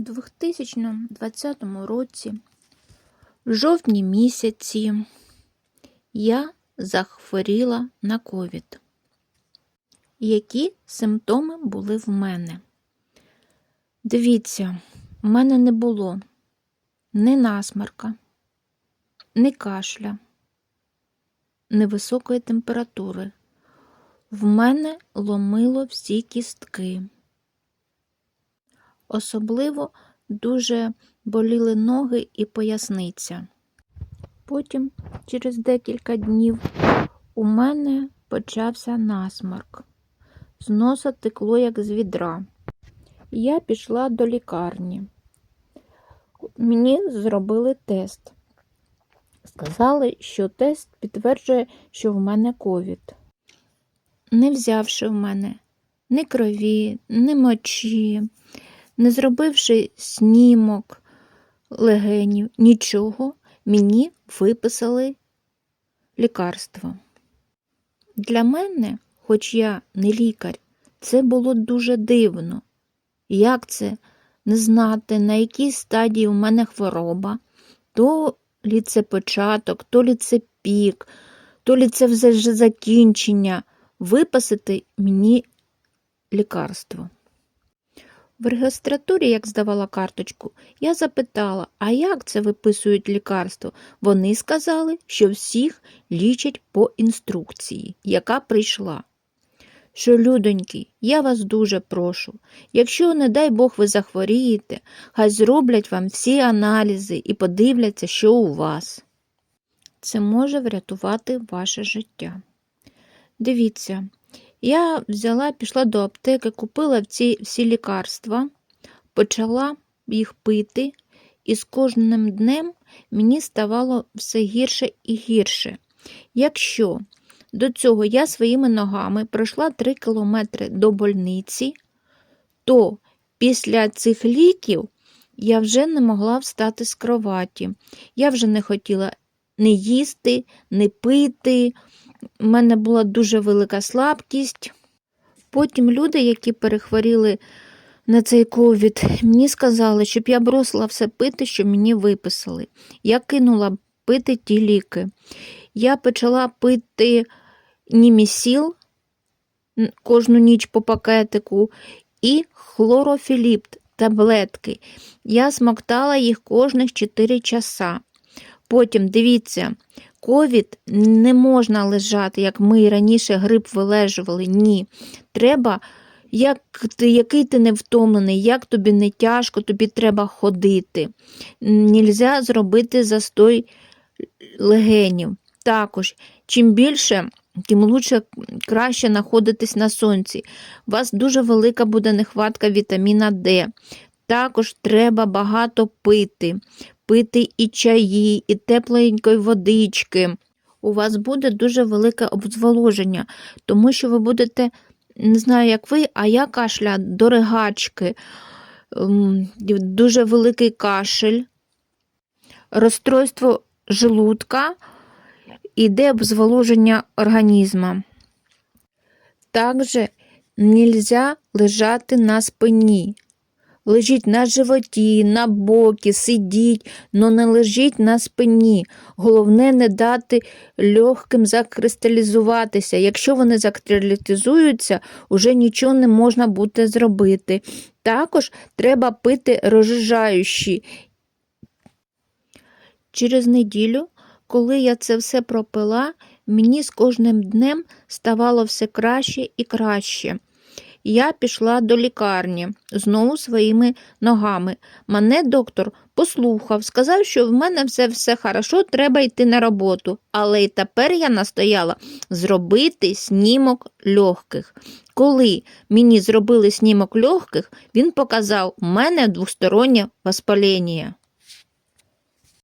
У 2020 році, в жовтні місяці, я захворіла на ковід. Які симптоми були в мене? Дивіться, в мене не було ні насморка, ні кашля, ні високої температури. В мене ломило всі кістки. Особливо дуже боліли ноги і поясниця. Потім, через декілька днів, у мене почався насморк. З носа текло, як з відра. Я пішла до лікарні. Мені зробили тест. Сказали, що тест підтверджує, що в мене ковід. Не взявши в мене ні крові, ні мочі, не зробивши снімок легенів, нічого, мені виписали лікарство. Для мене, хоч я не лікар, це було дуже дивно. Як це не знати, на якій стадії у мене хвороба, то лі це початок, то лі це пік, то лі це вже закінчення, виписати мені лікарство. В регістратурі, як здавала карточку, я запитала, а як це виписують лікарство? Вони сказали, що всіх лічать по інструкції, яка прийшла. Що, людоньки, я вас дуже прошу, якщо, не дай Бог, ви захворієте, хай зроблять вам всі аналізи і подивляться, що у вас. Це може врятувати ваше життя. Дивіться, я взяла, пішла до аптеки, купила ці всі лікарства, почала їх пити, і з кожним днем мені ставало все гірше і гірше. Якщо до цього я своїми ногами пройшла 3 кілометри до больниці, то після цих ліків я вже не могла встати з кроваті. Я вже не хотіла не їсти, не пити. У мене була дуже велика слабкість. Потім люди, які перехворіли на цей ковід, мені сказали, щоб я бросила все пити, що мені виписали. Я кинула пити ті ліки. Я почала пити німісіл кожну ніч по пакетику і хлорофіліпт таблетки. Я смоктала їх кожних 4 часа. Потім, дивіться, ковід не можна лежати, як ми раніше гриб вилежували. Ні. Треба, як ти, який ти не втомлений, як тобі не тяжко, тобі треба ходити. Нельзя зробити застой легенів. Також, чим більше, тим лучше краще знаходитись на сонці. У вас дуже велика буде нехватка вітаміна Д. Також треба багато пити, пити і чаї, і тепленької водички. У вас буде дуже велике обзволоження, тому що ви будете, не знаю, як ви, а я кашля до ригачки, ем, дуже великий кашель, розстройство желудка, іде обзволоження організму. Також нельзя лежати на спині. Лежіть на животі, на боки, сидіть, но не лежіть на спині. Головне не дати легким закристалізуватися. Якщо вони закристалізуються, уже нічого не можна буде зробити. Також треба пити розжижаючі. Через неділю, коли я це все пропила, мені з кожним днем ставало все краще і краще. Я пішла до лікарні знову своїми ногами. Мене доктор послухав, сказав, що в мене все все хорошо, треба йти на роботу. Але й тепер я настояла зробити снімок легких. Коли мені зробили снімок легких, він показав у мене двостороннє воспалення.